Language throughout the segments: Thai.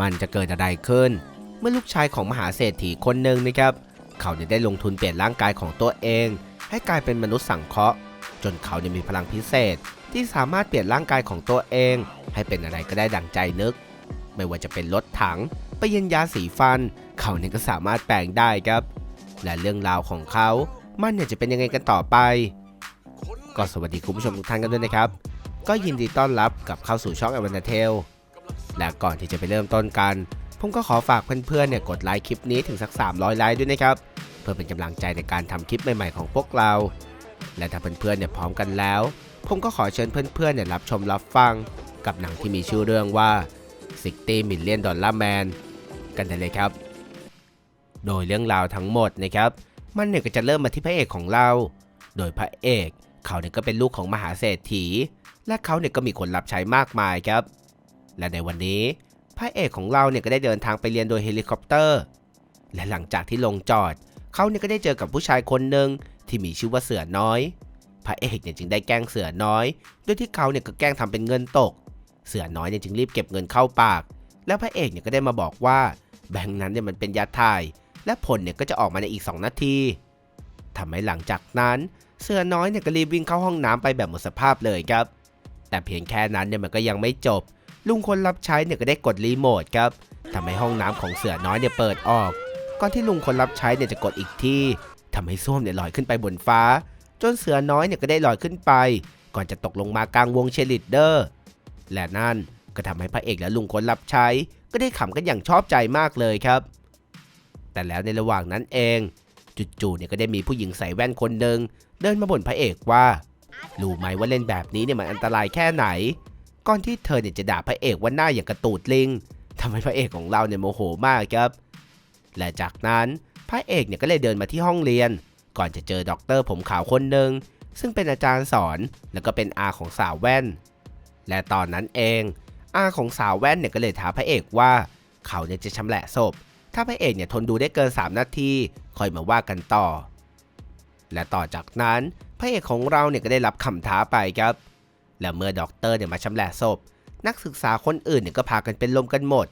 มันจะเกิดอะไรขึ้น เมื่อลูกชายของมหาเศรษฐีคนหนึ่งนะครับ เขาเนี่ยได้ลงทุนเปลี่ยนร่างกายของตัวเอง ให้กลายเป็นมนุษย์สังเคราะห์ จนเขาเนี่ยมีพลังพิเศษ ที่สามารถเปลี่ยนร่างกายของตัวเอง ให้เป็นอะไรก็ได้ดังใจนึก ไม่ว่าจะเป็นรถถังไปเย็นยาสีฟัน เขาเนี่ยก็สามารถแปลงได้ครับ และเรื่องราวของเขามันเนี่ยจะเป็นยังไงกันต่อไป ก็สวัสดีคุณผู้ชมทุกท่านกันด้วยนะครับ ก็ยินดีต้อนรับกับเข้าสู่ช่องอวันเทล และก่อนที่จะไปเริ่มต้นกัน ผมก็ขอฝากเพื่อนๆเนี่ยกดไลค์คลิปนี้ถึงสัก 300 ไลค์ด้วยนะครับ เพื่อเป็นกำลังใจในการทำคลิปใหม่ๆของพวกเรา และถ้าเพื่อนๆเนี่ยพร้อมกันแล้ว ผมก็ขอเชิญเพื่อนๆเนี่ยรับชมรับฟัง กับหนังที่มีชื่อเรื่องว่า 60 Million Dollar Man กันได้เลยครับ โดยเรื่องราวทั้งหมดนะครับ มันเนี่ยก็จะเริ่มมาที่พระเอกของเรา โดยพระเอก เขาเนี่ยก็เป็นลูกของมหาเศรษฐี และเขาเนี่ยก็มีคนรับใช้มากมายครับ และในวันนี้พระเอกของเราเนี่ยก็ได้เดินทางไปเรียนโดยเฮลิคอปเตอร์ และหลังจากที่ลงจอด เขาเนี่ยก็ได้เจอกับผู้ชายคนหนึ่งที่มีชื่อว่าเสือน้อย พระเอกเนี่ยจึงได้แกล้งเสือน้อยโดยที่เขาเนี่ยก็แกล้งทำเป็นเงินตก เสือน้อยเนี่ยจึงรีบเก็บเงินเข้าปาก แล้วพระเอกเนี่ยก็ได้มาบอกว่า แบงค์นั้นเนี่ยมันเป็นยาถ่าย และผลเนี่ยก็จะออกมาในอีก 2 นาทีทำให้หลังจากนั้น เสือน้อยเนี่ยก็รีบวิ่งเข้าห้องน้ำไปแบบหมดสภาพเลยครับ แต่เพียงแค่นั้นเนี่ยมันก็ยังไม่จบ ลุงคนรับใช้เนี่ยก็ได้กดรีโมทครับทำให้ห้องน้ำของเสือน้อยเนี่ยเปิดออก ก่อนที่ลุงคนรับใช้เนี่ยจะกดอีกที่ทำให้ส้วมเนี่ยลอยขึ้นไปบนฟ้า จนเสือน้อยเนี่ยก็ได้ลอยขึ้นไป ก่อนจะตกลงมากลางวงเชลิดเดอร์ และนั่นก็ทำให้พระเอกและลุงคนรับใช้ ก็ได้ขำกันอย่างชอบใจมากเลยครับ แต่แล้วในระหว่างนั้นเองจู่ๆเนี่ยก็ได้มีผู้หญิงใส่แว่นคนหนึ่งเดินมาบ่นพระเอกว่ารู้ไหมว่าเล่นแบบนี้เนี่ยมันอันตรายแค่ไหน ก่อนที่เธอเนี่ยจะด่าพระเอกว่าหน้าอย่างกระตูดลิงทำให้พระเอกของเราเนี่ยโมโหมากครับ และจากนั้นพระเอกเนี่ยก็เลยเดินมาที่ห้องเรียน ก่อนจะเจอด็อกเตอร์ผมขาวคนหนึ่งซึ่งเป็นอาจารย์สอนแล้วก็เป็นอาของสาวแว่น และตอนนั้นเองอาของสาวแว่นเนี่ยก็เลยท้าพระเอกว่า เขาเนี่ยจะชำแหละศพ ถ้าพระเอกเนี่ยทนดูได้เกิน 3 นาทีค่อยมาว่ากันต่อ และต่อจากนั้นพระเอกของเราเนี่ยก็ได้รับคำท้าไปครับ และเมื่อด็อกเตอร์เนี่ยมาชำแหละศพ นักศึกษาคนอื่นเนี่ยก็พากันเป็นลมกันหมด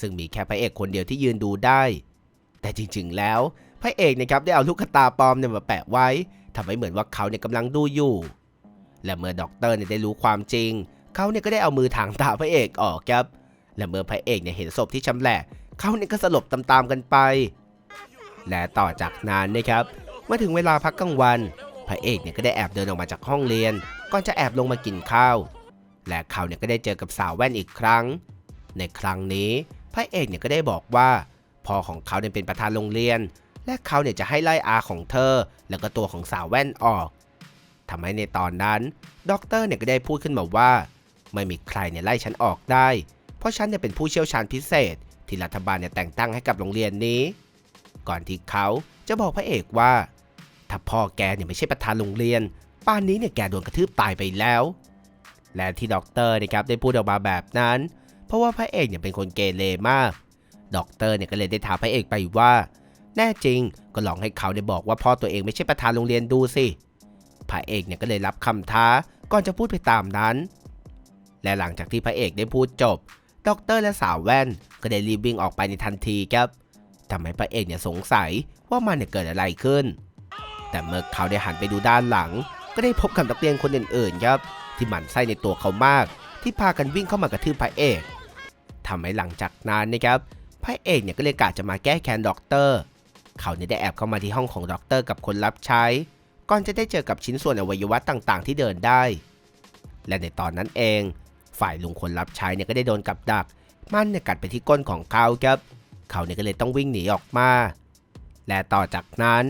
ซึ่งมีแค่พระเอกคนเดียวที่ยืนดูได้ แต่จริงๆแล้วพระเอกเนะครับได้เอาลูกตาปลอมเนี่ยมาแปะไว้ทำให้เหมือนว่าเขาเนี่ยกำลังดูอยู่ และเมื่อด็อกเตอร์เนี่ยได้รู้ความจริง เขาเนี่ยก็ได้เอามือถางตาพระเอกออกครับ และเมื่อพระเอกเนี่ยเห็นศพที่ชำแหละเขาเนี่ยก็สลบตามๆกันไป และต่อจากนั้นนะครับเมื่อถึงเวลาพักกลางวัน พระเอกเนี่ยก็ได้แอบเดินออกมาจากห้องเรียน ก่อนจะแอบลงมากินข้าว และเขาเนี่ยก็ได้เจอกับสาวแว่นอีกครั้ง ในครั้งนี้พระเอกเนี่ยก็ได้บอกว่าพ่อของเขาเนี่ยเป็นประธานโรงเรียน และเขาเนี่ยจะให้ไล่อาของเธอ แล้วก็ตัวของสาวแว่นออกทำให้ในตอนนั้นด็อกเตอร์เนี่ยก็ได้พูดขึ้นมาว่า ไม่มีใครเนี่ยไล่ฉันออกได้ เพราะฉันเนี่ยเป็นผู้เชี่ยวชาญพิเศษ ที่รัฐบาลเนี่ยแต่งตั้งให้กับโรงเรียนนี้ ก่อนที่เขาจะบอกพระเอกว่า ถ้าพ่อแกเนี่ยไม่ใช่ประธานโรงเรียน ป่านนี้เนี่ยแกโดนกระทืบตายไปแล้ว และที่ด็อกเตอร์นะครับได้พูดออกมาแบบนั้น เพราะว่าพระเอกเนี่ยเป็นคนเกเรมาก ด็อกเตอร์เนี่ยก็เลยได้ถามพระเอกไปว่า แน่จริงก็ลองให้เขาได้บอกว่าพ่อตัวเองไม่ใช่ประธานโรงเรียนดูสิ พระเอกเนี่ยก็เลยรับคำท้าก่อนจะพูดไปตามนั้น และหลังจากที่พระเอกได้พูดจบด็อกเตอร์และสาวแว่นก็ได้รีบวิ่งออกไปในทันทีครับทำให้พระเอกเนี่ยสงสัยว่ามันเนี่ยเกิดอะไรขึ้น แต่เมื่อเขาได้หันไปดูด้านหลัง ก็ได้พบกับนักเรียนคนอื่นๆครับที่หมั่นไส้ในตัวเขามาก ที่พากันวิ่งเข้ามากระทืบพระเอกทำให้หลังจากนั้นนะครับพระเอกเนี่ยก็เลยกะจะมาแก้แค้นด็อกเตอร์ เขาเนี่ยได้แอบเข้ามาที่ห้องของด็อกเตอร์กับคนรับใช้ ก่อนจะได้เจอกับชิ้นส่วนอวัยวะต่างๆ ที่เดินได้ และในตอนนั้นเอง ฝ่ายลุงคนรับใช้เนี่ยก็ได้โดนกับดัก มันเนี่ยกัดไปที่ก้นของเขาครับ เขาเนี่ยก็เลยต้องวิ่งหนีออกมา และต่อจากนั้น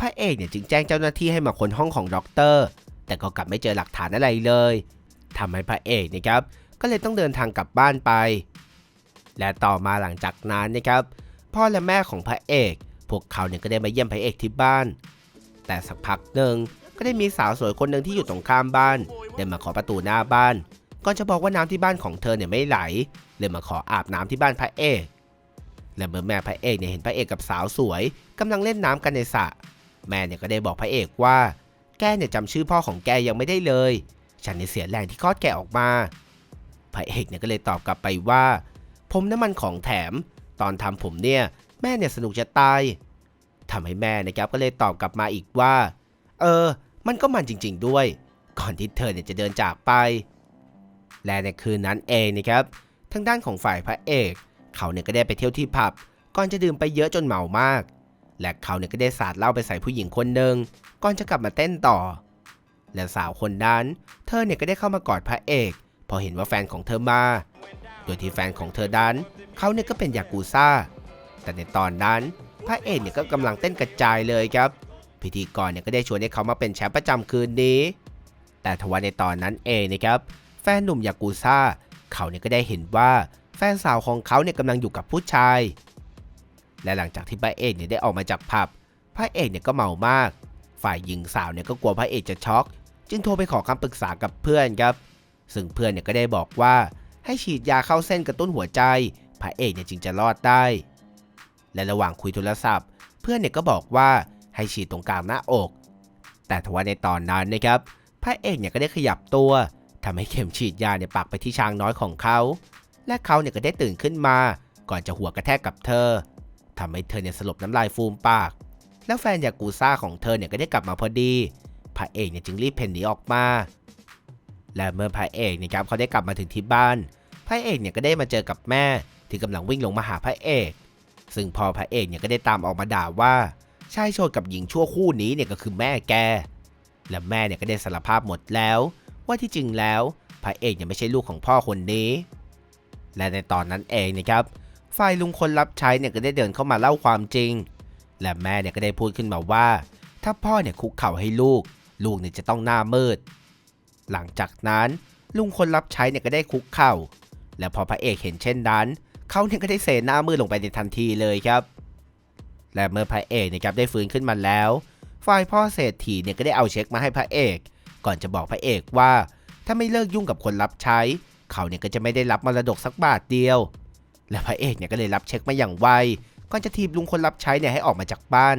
พระเอกเนี่ยจึงแจ้งเจ้าหน้าที่ให้มาค้นห้องของด็อกเตอร์ แต่ก็กลับไม่เจอหลักฐานอะไรเลยทำให้พระเอกนะครับ ก็เลยต้องเดินทางกลับบ้านไป และต่อมาหลังจากนั้นนะครับ พ่อและแม่ของพระเอก พวกเขาเนี่ยก็ได้มาเยี่ยมพระเอกที่บ้าน แต่สักพักหนึ่งก็ได้มีสาวสวยคนหนึ่งที่อยู่ตรงข้ามบ้านเดินมาขอประตูหน้าบ้านก่อนจะบอกว่าน้ำที่บ้านของเธอเนี่ยไม่ไหล เลยมาขออาบน้ำที่บ้านพระเอกและเมื่อแม่พระเอกเนี่ยเห็นพระเอกกับสาวสวยกำลังเล่นน้ำกันในสระ แม่เนี่ยก็ได้บอกพระเอกว่า แกเนี่ยจำชื่อพ่อของแกยังไม่ได้เลย ฉันเนี่ยเสียแรงที่คลอดแกออกมา พระเอกเนี่ยก็เลยตอบกลับไปว่า ผมน้ำมันของแถม ตอนทำผมเนี่ยแม่เนี่ยสนุกจะตายทำให้แม่นะครับก็เลยตอบกลับมาอีกว่า เออ มันก็มันจริง ๆ ด้วย ก่อนที่เธอเนี่ยจะเดินจากไป และในคืนนั้นเองนะครับ ทางด้านของฝ่ายพระเอก เขาเนี่ยก็ได้ไปเที่ยวที่ผับ ก่อนจะดื่มไปเยอะจนเมามาก และเขาเนี่ยก็ได้สาดเหล้าไปใส่ผู้หญิงคนหนึ่งก่อนจะกลับมาเต้นต่อ และสาวคนนั้น เธอเนี่ยก็ได้เข้ามากอดพระเอก พอเห็นว่าแฟนของเธอมา โดยที่แฟนของเธอนั้นเขาเนี่ยก็เป็นยากูซ่า แต่ในตอนนั้นพระเอกเนี่ยก็กำลังเต้นกระจายเลยครับ พิธีกรเนี่ยก็ได้ชวนให้เขามาเป็นแชมป์ประจำคืนนี้ แต่ทว่าในตอนนั้นเองนะครับ แฟนหนุ่มยากูซ่า เขาเนี่ยก็ได้เห็นว่าแฟนสาวของเขาเนี่ยกำลังอยู่กับผู้ชาย และหลังจากที่พระเอกเนี่ยได้ออกมาจากผับ พระเอกเนี่ยก็เมามาก ฝ่ายหญิงสาวเนี่ยก็กลัวพระเอกจะช็อก จึงโทรไปขอคำปรึกษากับเพื่อนครับ ซึ่งเพื่อนเนี่ยก็ได้บอกว่าให้ฉีดยาเข้าเส้นกระตุ้นหัวใจ พระเอกเนี่ยจึงจะรอดได้ และระหว่างคุยโทรศัพท์ เพื่อนเนี่ยก็บอกว่าให้ฉีดตรงกลางหน้าอก แต่ทว่าในตอนนั้นนะครับ พระเอกเนี่ยก็ได้ขยับตัวทำให้เข็มฉีดยาเนี่ยปักไปที่ช้างน้อยของเขา และเขาเนี่ยก็ได้ตื่นขึ้นมา ก่อนจะหัวกระแทกกับเธอ ทำให้เธอเนี่ยสลบน้ำลายฟูมปาก แล้วแฟนยากูซ่าของเธอเนี่ยก็ได้กลับมาพอดีพระเอกเนี่ยจึงรีบเพ่นหนีออกมา และเมื่อพระเอกเนะครับเขาได้กลับมาถึงที่บ้านพระเอกเนี่ยก็ได้มาเจอกับแม่ ที่กำลังวิ่งลงมาหาพระเอก ซึ่งพอพระเอกเนี่ยก็ได้ตามออกมาด่าว่าชายโชดกับหญิงชั่วคู่นี้เนี่ยก็คือแม่แก และแม่เนี่ยก็ได้สารภาพหมดแล้ว ว่าที่จริงแล้วพระเอกเนี่ยไม่ใช่ลูกของพ่อคนนี้ และในตอนนั้นเองนะครับ ฝ่ายลุงคนรับใช้เนี่ยก็ได้เดินเข้ามาเล่าความจริง และแม่เนี่ยก็ได้พูดขึ้นมาว่า ถ้าพ่อเนี่ยคุกเข่าให้ลูก ลูกเนี่ยจะต้องหน้ามืด หลังจากนั้นลุงคนรับใช้เนี่ยก็ได้คุกเข่า และพอพระเอกเห็นเช่นนั้น เขาเนี่ยก็ได้เซหน้ามืดลงไปในทันทีเลยครับ และเมื่อพระเอกนะครับได้ฟื้นขึ้นมาแล้ว ฝ่ายพ่อเศรษฐีเนี่ยก็ได้เอาเช็คมาให้พระเอก ก่อนจะบอกพระเอกว่า ถ้าไม่เลิกยุ่งกับคนรับใช้ เขาเนี่ยก็จะไม่ได้รับมรดกสักบาทเดียว และพระเอกเนี่ยก็เลยรับเช็คมาอย่างไวก่อนจะทีบลุงคนรับใช้เนี่ยให้ออกมาจากบ้าน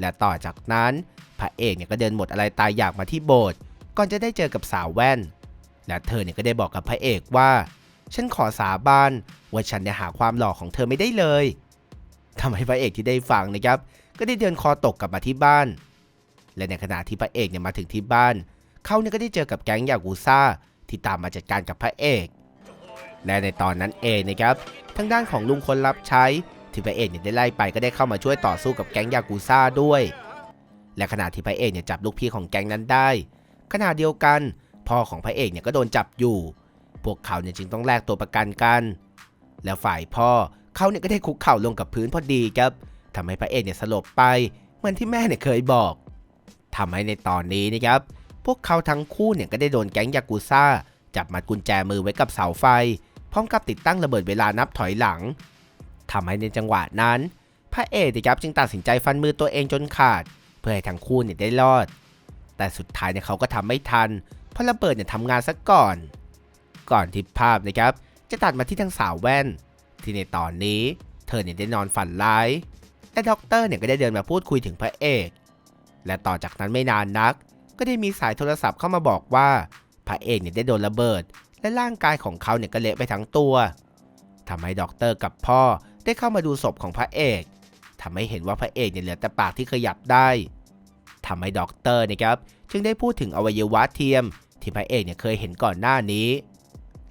และต่อจากนั้นพระเอกเนี่ยก็เดินหมดอะไรตายอยากมาที่โบสถ์ก่อนจะได้เจอกับสาวแว่น และเธอเนี่ยก็ได้บอกกับพระเอกว่า ฉันขอสาบานว่าฉันเนี่ยหาความหล่อของเธอไม่ได้เลยทำให้พระเอกที่ได้ฟังนะครับ ก็ได้เดินคอตกกลับมาที่บ้าน และในขณะที่พระเอกเนี่ยมาถึงที่บ้าน เขาเนี่ยก็ได้เจอกับแก๊งยากูซ่าที่ตามมาจัดการกับพระเอก และในตอนนั้นเองนะครับทางด้านของลุงคนรับใช้ที่พระเอกเนี่ยได้ไล่ไปก็ได้เข้ามาช่วยต่อสู้กับแก๊งยากูซ่าด้วย และขณะที่พระเอกเนี่ยจับลูกพี่ของแก๊งนั้นได้ ขณะเดียวกันพ่อของพระเอกเนี่ยก็โดนจับอยู่ พวกเขาเนี่ยจึงต้องแลกตัวประกันกัน แล้วฝ่ายพ่อเขาเนี่ยก็ได้คุกเข่าลงกับพื้นพอดีครับทำให้พระเอกเนี่ยสลบไปเหมือนที่แม่เนี่ยเคยบอกทำให้ในตอนนี้นะครับ พวกเขาทั้งคู่เนี่ยก็ได้โดนแก๊งยากูซ่าจับมัดกุญแจมือไว้กับเสาไฟ พร้อมกับติดตั้งระเบิดเวลานับถอยหลังทำให้ในจังหวะนั้น พระเอกนะครับจึงตัดสินใจฟันมือตัวเองจนขาด เพื่อให้ทั้งคู่เนี่ยได้รอด แต่สุดท้ายเนี่ยเขาก็ทำไม่ทัน เพราะระเบิดเนี่ยทำงานซะก่อน ก่อนที่ภาพนะครับ จะตัดมาที่ทั้งสาวแว่น ที่ในตอนนี้ เธอเนี่ยได้นอนฝันร้ายและด็อกเตอร์เนี่ยก็ได้เดินมาพูดคุยถึงพระเอก และต่อจากนั้นไม่นานนัก ก็ได้มีสายโทรศัพท์เข้ามาบอกว่าพระเอกเนี่ยได้โดนระเบิด และร่างกายของเขาเนี่ยก็เละไปทั้งตัวทำให้ด็อกเตอร์กับพ่อได้เข้ามาดูศพของพระเอกทำให้เห็นว่าพระเอกเนี่ยเหลือแต่ปากที่ขยับได้ทำให้ด็อกเตอร์นะครับจึงได้พูดถึงอวัยวะเทียม ที่พระเอกเนี่ยเคยเห็นก่อนหน้านี้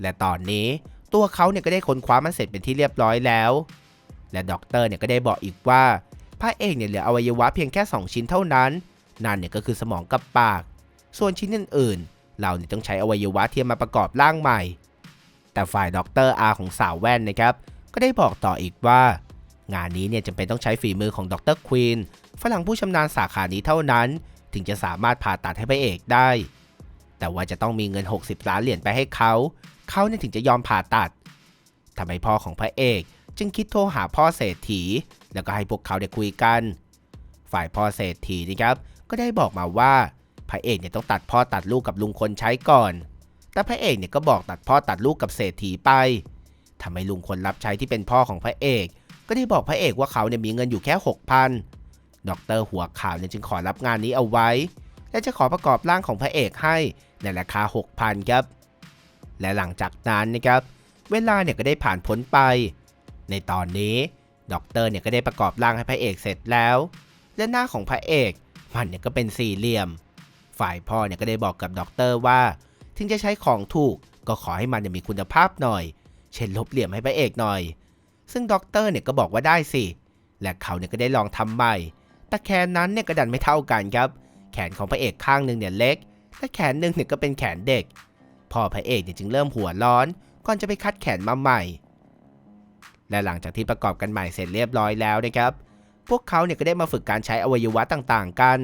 และตอนนี้ตัวเขาเนี่ยก็ได้ค้นคว้ามันเสร็จเป็นที่เรียบร้อยแล้ว และด็อกเตอร์เนี่ยก็ได้บอกอีกว่าพระเอกเนี่ยเหลืออวัยวะเพียงแค่ 2 ชิ้นเท่านั้น นั่นเนี่ยก็คือสมองกับปาก ส่วนชิ้นอื่นๆ เราเนี่ยต้องใช้อวัยวะเทียมมาประกอบร่างใหม่ แต่ฝ่ายด็อกเตอร์อาของสาวแว่นนะครับ ก็ได้บอกต่ออีกว่า งานนี้เนี่ยจำเป็นต้องใช้ฝีมือของดรควีนฝรั่งผู้ชำนาญสาขานี้เท่านั้น ถึงจะสามารถผ่าตัดให้พระเอกได้ แต่ว่าจะต้องมีเงิน 60 ล้านเหรียญไปให้เขาเขาเนี่ยถึงจะยอมผ่าตัดทำให้พ่อของพระเอก จึงคิดโทรหาพ่อเศรษฐี แล้วก็ให้พวกเขาได้คุยกัน ฝ่ายพ่อเศรษฐีนะครับ ก็ได้บอกมาว่า ระเอกเนี่ยต้องตัดพ่อตัดลูกกับลุงคนใช้ก่อน แต่พระเอกเนี่ยก็บอกตัดพ่อตัดลูกกับเศรษฐีไปทำให้ลุงคนรับใช้ที่เป็นพ่อของพระเอก ก็ได้บอกพระเอกว่าเขาเนี่ยมีเงินอยู่แค่6,000ดอกเตอรหัวข่าวเนี่ยจึงขอรับงานนี้เอาไว้ และจะขอประกอบร่างของพระเอกให้ในราคา6,000ครับ และหลังจากนั้นนะครับเเวลาเนี่ยก็ได้ผ่านพ้นไป ในตอนนี้ด็อกเตอร์เนี่ยก็ได้ประกอบร่างให้พระเอกเสร็จแล้ว และหน้าของพระเอกมันเนี่ยก็เป็นสี่เหลี่ยม ฝ่ายพ่อเนี่ยก็ได้บอกกับด็อกเตอร์ว่า ถึงจะใช้ของถูกก็ขอให้มันเนี่ยมีคุณภาพหน่อย เช่นลบเหลี่ยมให้พระเอกหน่อย ซึ่งด็อกเตอร์เนี่ยก็บอกว่าได้สิ และเขาเนี่ยก็ได้ลองทำใหม่ แต่แขนนั้นเนี่ยก็ดันไม่เท่ากันครับ แขนของพระเอกข้างหนึ่งเนี่ยเล็ก และแขนหนึ่งเนี่ยก็เป็นแขนเด็ก พ่อพระเอกเนี่ยจึงเริ่มหัวร้อน ก่อนจะไปคัดแขนมาใหม่ และหลังจากที่ประกอบกันใหม่เสร็จเรียบร้อยแล้วนะครับ พวกเขาเนี่ยก็ได้มาฝึกการใช้อวัยวะต่างๆ กัน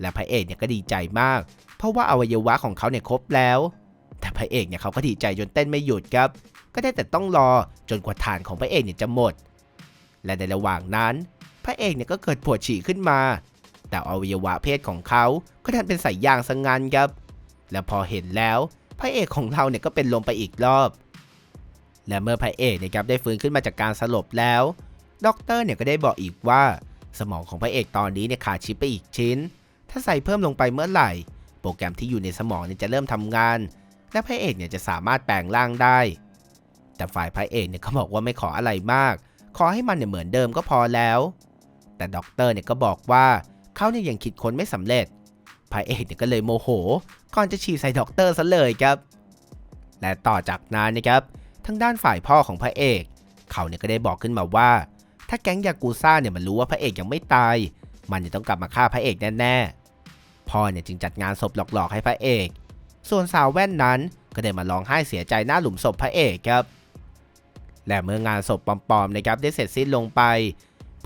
และพระเอกเนี่ยก็ดีใจมาก เพราะว่าอวัยวะของเขาเนี่ยครบแล้ว แต่พระเอกเนี่ยเขาก็ดีใจจนเต้นไม่หยุดครับ ก็ได้แต่ต้องรอจนกว่าฐานของพระเอกเนี่ยจะหมด และในระหว่างนั้น พระเอกเนี่ยก็เกิดปวดฉี่ขึ้นมา แต่อวัยวะเพศของเขาก็ดันเป็นสายยางซะงงั้นครับ และพอเห็นแล้ว พระเอกของเราเนี่ยก็เป็นลมไปอีกรอบ และเมื่อพระเอกนะครับได้ฟื้นขึ้นมาจากการสลบแล้วด็อกเตอร์เนี่ยก็ได้บอกอีกว่า สมองของพระเอกตอนนี้เนี่ยขาดชิปไปอีกชิ้น ถ้าใส่เพิ่มลงไปเมื่อไหร่ โปรแกรมที่อยู่ในสมองเนี่ยจะเริ่มทำงาน และพระเอกเนี่ยจะสามารถแปลงร่างได้ แต่ฝ่ายพระเอกเนี่ยก็บอกว่าไม่ขออะไรมาก ขอให้มันเนี่ยเหมือนเดิมก็พอแล้ว แต่ด็อกเตอร์เนี่ยก็บอกว่าเขาเนี่ยยังคิดค้นไม่สำเร็จ พระเอกเนี่ยก็เลยโมโห ก่อนจะฉีดใส่ด็อกเตอร์ซะเลยครับ และต่อจากนั้นนะครับ ทางด้านฝ่ายพ่อของพระเอก เขาเนี่ยก็ได้บอกขึ้นมาว่า ถ้าแก๊งยากูซ่าเนี่ยมันรู้ว่าพระเอกยังไม่ตายมันจะต้องกลับมาฆ่าพระเอกแน่ๆ พ่อเนี่ยจึงจัดงานศพหลอกๆให้พระเอก ส่วนสาวแว่นนั้นก็ได้มาร้องไห้เสียใจหน้าหลุมศพพระเอกครับ และเมื่องานศพปลอมๆนะครับได้เสร็จสิ้นลงไป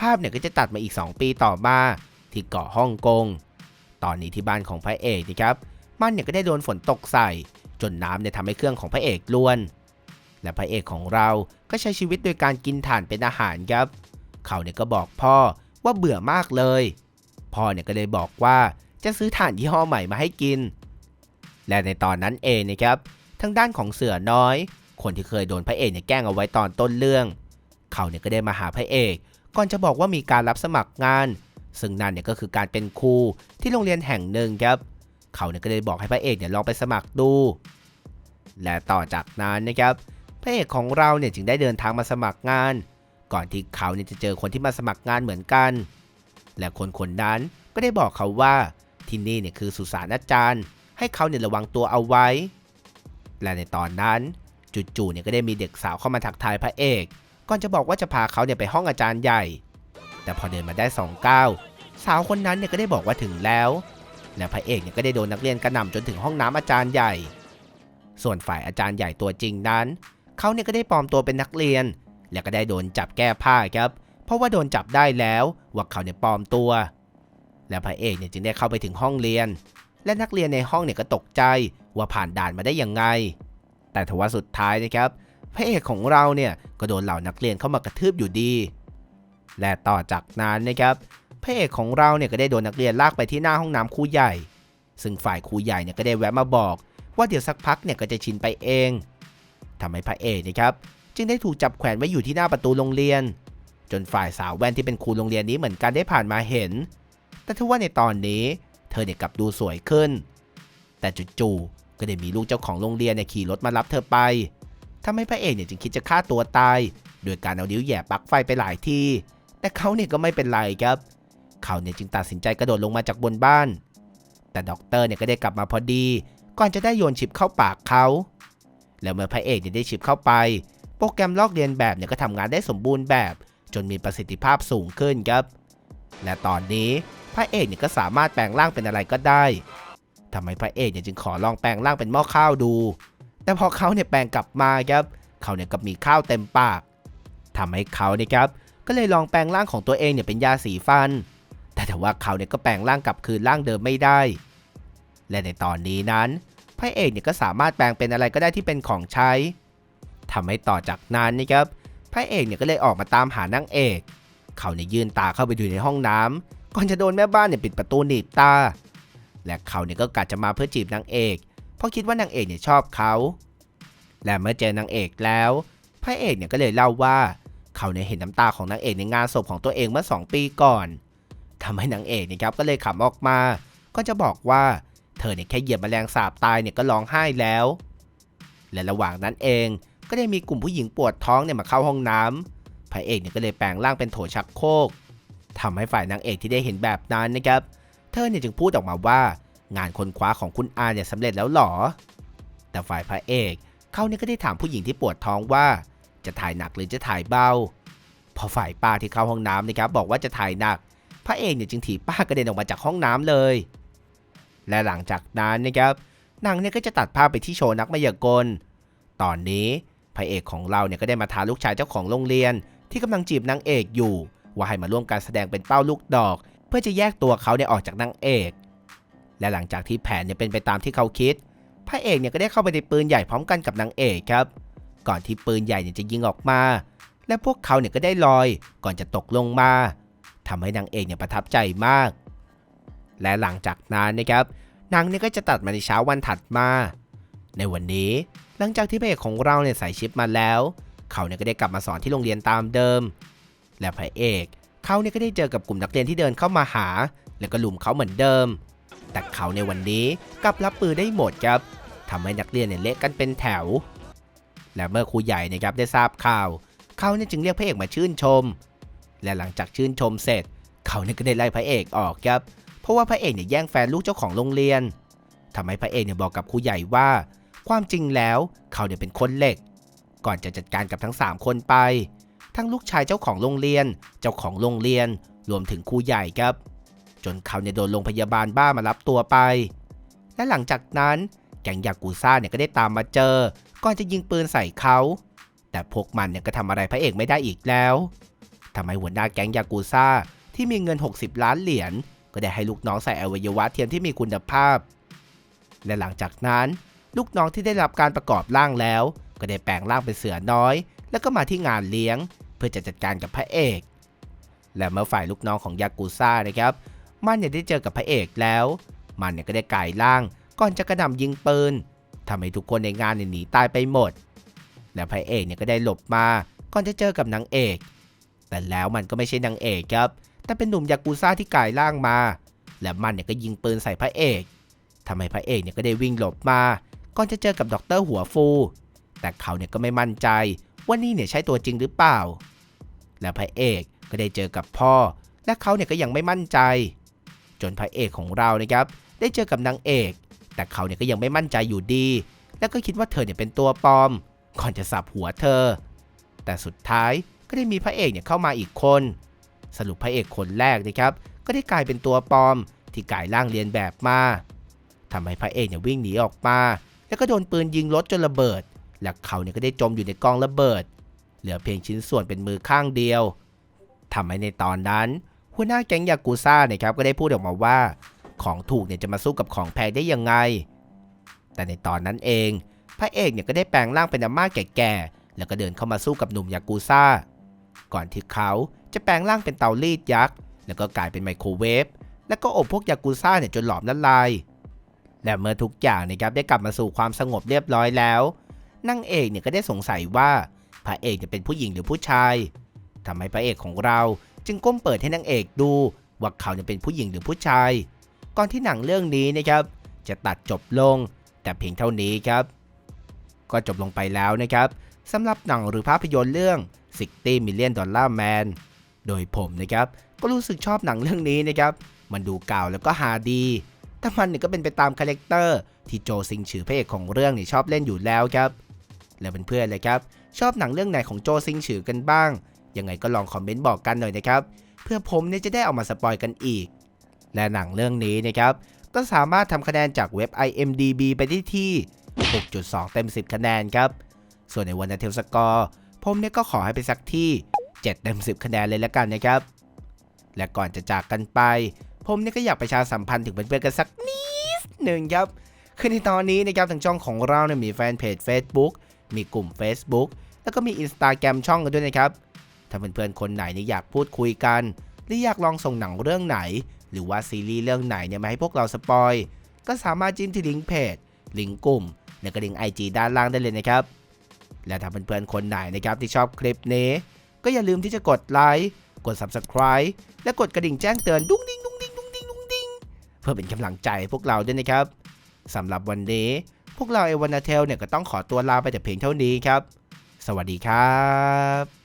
ภาพเนี่ยก็จะตัดมาอีก 2 ปีต่อมาที่เกาะฮ่องกง ตอนนี้ที่บ้านของพระเอกนะครับ มันเนี่ยก็ได้โดนฝนตกใส่ จนน้ำเนี่ยทำให้เครื่องของพระเอกล้วน และพระเอกของเราก็ใช้ชีวิตโดยการกินถ่านเป็นอาหารครับ เขาเนี่ยก็บอกพ่อว่าเบื่อมากเลย พ่อเนี่ยก็เลยบอกว่า จะซื้อถ่านยี่ห้อใหม่มาให้กิน และในตอนนั้นเองนะครับทางด้านของเสือน้อย คนที่เคยโดนพระเอกเนี่ยแกล้งเอาไว้ตอนต้นเรื่อง เขาเนี่ยก็ได้มาหาพระเอก ก่อนจะบอกว่ามีการรับสมัครงาน ซึ่งนั่นเนี่ยก็คือการเป็นครูที่โรงเรียนแห่งหนึ่งครับ เขาเนี่ยก็เลยบอกให้พระเอกเนี่ยลองไปสมัครดู และต่อจากนั้นนะครับพระเอกของเราเนี่ยจึงได้เดินทางมาสมัครงาน ก่อนที่เขาเนี่ยจะเจอคนที่มาสมัครงานเหมือนกัน และคนคนนั้นก็ได้บอกเขาว่า ที่นี่เนี่ยคือสุสานอาจารย์ ให้เขาเนี่ยระวังตัวเอาไว้ และในตอนนั้นจู่ๆเนี่ยก็ได้มีเด็กสาวเข้ามาทักทายพระเอก ก่อนจะบอกว่าจะพาเขาเนี่ยไปห้องอาจารย์ใหญ่ แต่พอเดินมาได้สองก้าวสาวคนนั้นเนี่ยก็ได้บอกว่าถึงแล้ว และพระเอกเนี่ยก็ได้โดนนักเรียนกระหน่ำจนถึงห้องน้ำอาจารย์ใหญ่ ส่วนฝ่ายอาจารย์ใหญ่ตัวจริงนั้น เขาเนี่ยก็ได้ปลอมตัวเป็นนักเรียน และก็ได้โดนจับแก้ผ้าครับ เพราะว่าโดนจับได้แล้วว่าเขาเนี่ยปลอมตัว และพระเอกเนี่ยจึงได้เข้าไปถึงห้องเรียน และนักเรียนในห้องเนี่ยก็ตกใจว่าผ่านด่านมาได้ยังไง แต่ทว่าสุดท้ายนะครับ พระเอกของเราเนี่ยก็โดนเหล่านักเรียนเข้ามากระทืบอยู่ดี และต่อจากนั้นนะครับพระเอกของเราเนี่ยก็ได้โดนนักเรียนลากไปที่หน้าห้องน้ำครูใหญ่ ซึ่งฝ่ายครูใหญ่เนี่ยก็ได้แวะมาบอก ว่าเดี๋ยวสักพักเนี่ยก็จะชินไปเองทำให้พระเอกนะครับจึงได้ถูกจับแขวนไว้อยู่ที่หน้าประตูโรงเรียน จนฝ่ายสาวแว่นที่เป็นครูโรงเรียนนี้เหมือนกันได้ผ่านมาเห็น แต่ทว่าในตอนนี้ เธอเนี่ยกลับดูสวยขึ้น แต่จู่ๆก็ได้มีลูกเจ้าของโรงเรียนเนี่ยขี่รถมารับเธอไปทำให้พระเอกเนี่ยจึงคิดจะฆ่าตัวตาย โดยการเอานิ้วแย่ปลั๊กไฟไปหลายที่แต่เขาเนี่ยก็ไม่เป็นไรครับ เขาเนี่ยจึงตัดสินใจกระโดดลงมาจากบนบ้าน แต่ด็อกเตอร์เนี่ยก็ได้กลับมาพอดี ก่อนจะได้โยนชิปเข้าปากเขา แล้วเมื่อพระเอกเนี่ยได้ชิปเข้าไป โปรแกรมลอกเลียนแบบเนี่ยก็ทำงานได้สมบูรณ์แบบ จนมีประสิทธิภาพสูงขึ้นครับ และตอนนี้ พระเอกเนี่ยก็สามารถแปลงร่างเป็นอะไรก็ได้ทำให้พระเอกเนี่ยจึงขอลองแปลงร่างเป็นหม้อข้าวดู แต่พอเขาเนี่ยแปลงกลับมาครับเขาเนี่ยก็มีข้าวเต็มปากทำให้เขาเนี่ยครับ ก็เลยลองแปลงร่างของตัวเองเนี่ยเป็นยาสีฟัน แต่แต่ว่าเขาเนี่ยก็แปลงร่างกลับคืนร่างเดิมไม่ได้ และในตอนนี้นั้น พระเอกเนี่ยก็สามารถแปลงเป็นอะไรก็ได้ที่เป็นของใช้ทำให้ต่อจากนั้นนะครับ พระเอกเนี่ยก็เลยออกมาตามหานางเอก เขาเนี่ยยื่นตาเข้าไปดูในห้องน้ำ ก่อนจะโดนแม่บ้านเนี่ยปิดประตูหนีบตา และเขาเนี่ยก็กะจะมาเพื่อจีบนางเอก เพราะคิดว่านางเอกเนี่ยชอบเขา และเมื่อเจอนางเอกแล้ว พระเอกเนี่ยก็เลยเล่าว่า เขาเนี่ยเห็นน้ำตาของนางเอกในงานศพของตัวเองเมื่อ 2 ปีก่อนทำให้นางเอกเนี่ยครับก็เลยขำออกมา ก็จะบอกว่าเธอเนี่ยแค่เหยียบแมลงสาบตายเนี่ยก็ร้องไห้แล้ว และระหว่างนั้นเองก็ได้มีกลุ่มผู้หญิงปวดท้องเนี่ยมาเข้าห้องน้ำพระเอกเนี่ยก็เลยแปลงร่างเป็นโถชักโครก ทำให้ฝ่ายนางเอกที่ได้เห็นแบบนั้นนะครับ เธอเนี่ยจึงพูดออกมาว่า งานคนคว้าของคุณอาเนี่ยสำเร็จแล้วหรอ แต่ฝ่ายพระเอกเขาเนี่ยก็ได้ถามผู้หญิงที่ปวดท้องว่า จะถ่ายหนักหรือจะถ่ายเบา พอฝ่ายป้าที่เข้าห้องน้ำนะครับ บอกว่าจะถ่ายหนัก พระเอกเนี่ยจึงถีบป้ากระเด็นออกมาจากห้องน้ำเลย และหลังจากนั้นนะครับนังเนี่ยก็จะตัดภาพไปที่โชว์นักมายากล ตอนนี้พระเอกของเราเนี่ยก็ได้มาท้าลูกชายเจ้าของโรงเรียนที่กำลังจีบนางเอกอยู่ ว่าให้มาร่วมการแสดงเป็นเป้าลูกดอก เพื่อจะแยกตัวเขาเนี่ยออกจากนางเอก และหลังจากที่แผนเนี่ยเป็นไปตามที่เขาคิด พระเอกเนี่ยก็ได้เข้าไปในปืนใหญ่พร้อมกันกับนางเอกครับ ก่อนที่ปืนใหญ่เนี่ยจะยิงออกมา และพวกเขาเนี่ยก็ได้ลอยก่อนจะตกลงมาทำให้นางเอกเนี่ยประทับใจมาก และหลังจากนั้นนะครับนางเนี่ยก็จะตัดมาในเช้าวันถัดมา ในวันนี้หลังจากที่พระเอกของเราเนี่ยใส่ชิปมาแล้ว เขาเนี่ยก็ได้กลับมาสอนที่โรงเรียนตามเดิม และพระเอกเขาเนี่ยก็ได้เจอกับกลุ่มนักเรียนที่เดินเข้ามาหา แล้วก็ลุมเขาเหมือนเดิม แต่เขาในวันนี้กลับรับปืนได้หมดครับทำให้นักเรียนเนี่ยเละกันเป็นแถว และเมื่อครูใหญ่นะครับได้ทราบข่าว เขาเนี่ยจึงเรียกพระเอกมาชื่นชม และหลังจากชื่นชมเสร็จ เขาเนี่ยก็ได้ไล่พระเอกออกครับ เพราะว่าพระเอกเนี่ยแย่งแฟนลูกเจ้าของโรงเรียนทำให้พระเอกเนี่ยบอกกับครูใหญ่ว่า ความจริงแล้วเขาเนี่ยเป็นคนเหล็ก ก่อนจะจัดการกับทั้ง 3 คนไป ทั้งลูกชายเจ้าของโรงเรียน เจ้าของโรงเรียน รวมถึงครูใหญ่ครับ จนเขาเนี่ยโดนโรงพยาบาลบ้ามารับตัวไป และหลังจากนั้นแก๊งยากูซ่าเนี่ยก็ได้ตามมาเจอ ก่อนจะยิงปืนใส่เขา แต่พวกมันเนี่ยก็ทำอะไรพระเอกไม่ได้อีกแล้วทำให้หัวหน้าแก๊งยากูซ่าที่มีเงิน 60 ล้านเหรียญก็ได้ให้ลูกน้องใส่อวัยวะเทียมที่มีคุณภาพ และหลังจากนั้น ลูกน้องที่ได้รับการประกอบร่างแล้ว ก็ได้แปลงร่างเป็นเสือน้อย แล้วก็มาที่งานเลี้ยง เพื่อจะจัดการกับพระเอก และเมื่อฝ่ายลูกน้องของยากูซ่านะครับ มันเนี่ยได้เจอกับพระเอกแล้ว มันเนี่ยก็ได้กลายร่าง ก่อนจะกระหน่ำยิงปืนทำให้ทุกคนในงานเนี่ยหนีตายไปหมด และพระเอกเนี่ยก็ได้หลบมา ก่อนจะเจอกับนางเอก แต่แล้วมันก็ไม่ใช่นางเอกครับ แต่เป็นหนุ่มยากูซ่าที่กลายร่างมา และมันเนี่ยก็ยิงปืนใส่พระเอกทำให้พระเอกเนี่ยก็ได้วิ่งหลบมา ก่อนจะเจอกับด็อกเตอร์หัวฟู แต่เขาเนี่ยก็ไม่มั่นใจ ว่านี่เนี่ยใช่ตัวจริงหรือเปล่า และพระเอกก็ได้เจอกับพ่อ และเขาเนี่ยก็ยังไม่มั่นใจ จนพระเอกของเรานะครับ ได้เจอกับนางเอก แต่เขาเนี่ยก็ยังไม่มั่นใจอยู่ดี แล้วก็คิดว่าเธอเนี่ยเป็นตัวปลอม ก่อนจะสับหัวเธอ แต่สุดท้ายก็ได้มีพระเอกเนี่ยเข้ามาอีกคน สรุปพระเอกคนแรกนะครับ ก็ได้กลายเป็นตัวปลอม ที่กลายร่างเรียนแบบมาทำให้พระเอกเนี่ยวิ่งหนีออกมา แล้วก็โดนปืนยิงรถจนระเบิด และเขาเนี่ยก็ได้จมอยู่ในกองระเบิด เหลือเพียงชิ้นส่วนเป็นมือข้างเดียวทำให้ในตอนนั้น หัวหน้าแก๊งยากูซ่าเนี่ยครับก็ได้พูดออกมาว่า ของถูกเนี่ยจะมาสู้กับของแพงได้ยังไง แต่ในตอนนั้นเอง พระเอกเนี่ยก็ได้แปลงร่างเป็นอาม่าแก่ๆแล้วก็เดินเข้ามาสู้กับหนุ่มยากูซ่า ก่อนที่เขาจะแปลงร่างเป็นเตารีดยักษ์แล้วก็กลายเป็นไมโครเวฟแล้วก็อบพวกยากูซ่าเนี่ยจนหลอมละลายและเมื่อทุกอย่างนะครับได้กลับมาสู่ความสงบเรียบร้อยแล้ว นางเอกเนี่ยก็ได้สงสัยว่าพระเอกจะเป็นผู้หญิงหรือผู้ชายทำให้พระเอกของเราจึงก้มเปิดให้นางเอกดูว่าเขาจะเป็นผู้หญิงหรือผู้ชาย ก่อนที่หนังเรื่องนี้นะครับ จะตัดจบลง แต่เพียงเท่านี้ครับก็จบลงไปแล้วนะครับสำหรับหนังหรือภาพยนตร์เรื่อง 60 Million Dollar Man โดยผมนะครับ ก็รู้สึกชอบหนังเรื่องนี้นะครับ มันดูเก่าแล้วก็ฮาดี แต่มันเนี่ยก็เป็นไปตามคาแรคเตอร์ที่โจซิงฉือพระเอกของเรื่องนี่ชอบเล่นอยู่แล้วครับ แล้วเพื่อนๆเลยครับ ชอบหนังเรื่องไหนของโจซิงฉือกันบ้าง ยังไงก็ลองคอมเมนต์บอกกันหน่อยนะครับ เพื่อผมเนี่ยจะได้เอามาสปอยกันอีก และหนังเรื่องนี้นะครับ ก็สามารถทำคะแนนจากเว็บ IMDB ไปได้ที่ 6.2 เต็ม 10 คะแนนครับ ส่วนในวันเทลสกอร์ผมเนี่ยก็ขอให้ไปสักที่ 7 เต็ม 10 คะแนนเลยแล้วกันนะครับ และก่อนจะจากกันไป ผมเนี่ยก็อยากประชาสัมพันธ์ถึงเพื่อนๆกันสักนิดหนึ่งครับคือในตอนนี้นะครับทางช่องของเราเนี่ยมีแฟนเพจ Facebook มีกลุ่ม Facebook แล้วก็มี Instagram ช่องกันด้วยนะครับ ถ้าเพื่อนๆคนไหนนี่อยากพูดคุยกัน หรืออยากลองส่งหนังเรื่องไหน หรือว่าซีรีส์เรื่องไหนเนี่ยมาให้พวกเราสปอย ก็สามารถจิ้มที่ลิงก์เพจ ลิงก์กลุ่ม แล้วก็ลิงก์ไอจีด้านล่างได้เลยนะครับ และถ้าเพื่อนๆคนไหนนะครับที่ชอบคลิปนี้ ก็อย่าลืมที่จะกดไลค์ กด Subscribe และกดกระดิ่งแจ้งเตือนดุ้งดิ้งดุ้งดิ้งดุ้งดิ้งดุ้งดิ้งเพื่อเป็นกำลังใจให้พวกเราด้วยนะครับสำหรับวันนี้ พวกเราเอวานาเทลเนี่ยก็ต้องขอตัวลาไปแต่เพียงเท่านี้ครับ สวัสดีครับ